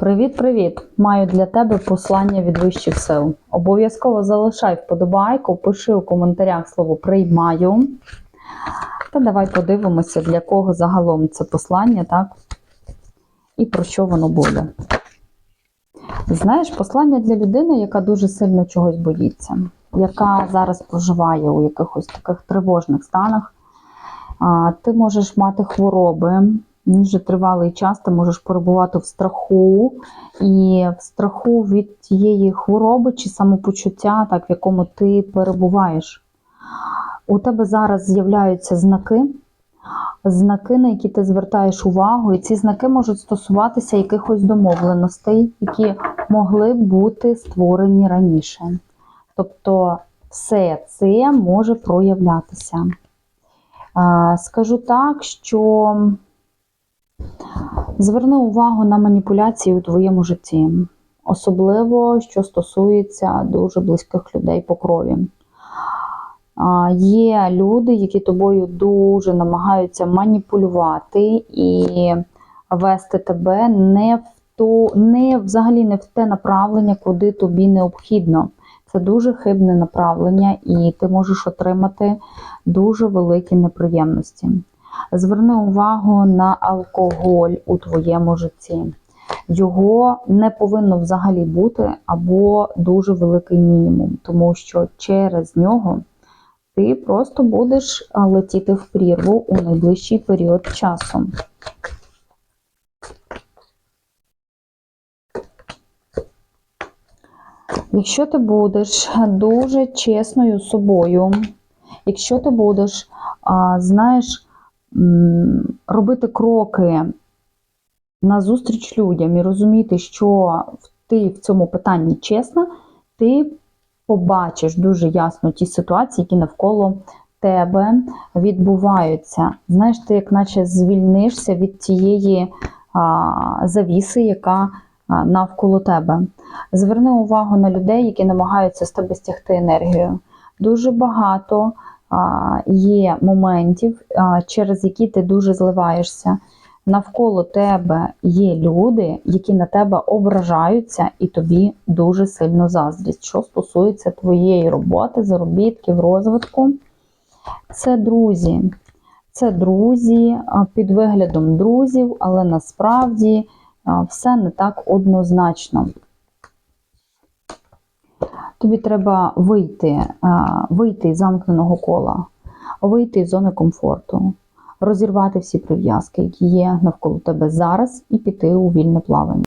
Привіт-привіт! Маю для тебе послання від вищих сил. Обов'язково залишай вподобайку, пиши у коментарях слово приймаю. Та давай подивимося, для кого загалом це послання, так? І про що воно буде. Знаєш, послання для людини, яка дуже сильно чогось боїться, яка зараз проживає у якихось таких тривожних станах. Ти можеш мати хвороби, дуже тривалий час ти можеш перебувати в страху, і в страху від тієї хвороби чи самопочуття, так, в якому ти перебуваєш. У тебе зараз з'являються знаки, знаки, на які ти звертаєш увагу, і ці знаки можуть стосуватися якихось домовленостей, які могли бути створені раніше. Тобто все це може проявлятися. Скажу так, що зверни увагу на маніпуляції у твоєму житті, особливо що стосується дуже близьких людей по крові. Є люди, які тобою дуже намагаються маніпулювати і вести тебе не в ту, не взагалі не в те направлення, куди тобі необхідно. Це дуже хибне направлення, і ти можеш отримати дуже великі неприємності. Зверни увагу на алкоголь у твоєму житті. Його не повинно взагалі бути або дуже великий мінімум, тому що через нього ти просто будеш летіти в прірву у найближчий період часу. Якщо ти будеш дуже чесною собою, якщо ти будеш, знаєш, робити кроки назустріч людям і розуміти, що ти в цьому питанні чесна, ти побачиш дуже ясно ті ситуації, які навколо тебе відбуваються. Знаєш, ти як наче звільнишся від тієї а, завіси, яка навколо тебе. Зверни увагу на людей, які намагаються з тебе стягти енергію. Дуже багато є моментів, через які ти дуже зливаєшся. Навколо тебе є люди, які на тебе ображаються і тобі дуже сильно заздрять. Що стосується твоєї роботи, заробітків, розвитку, це друзі. Це друзі під виглядом друзів, але насправді все не так однозначно. Тобі треба вийти, вийти з замкненого кола, вийти з зони комфорту, розірвати всі прив'язки, які є навколо тебе зараз, і піти у вільне плавання.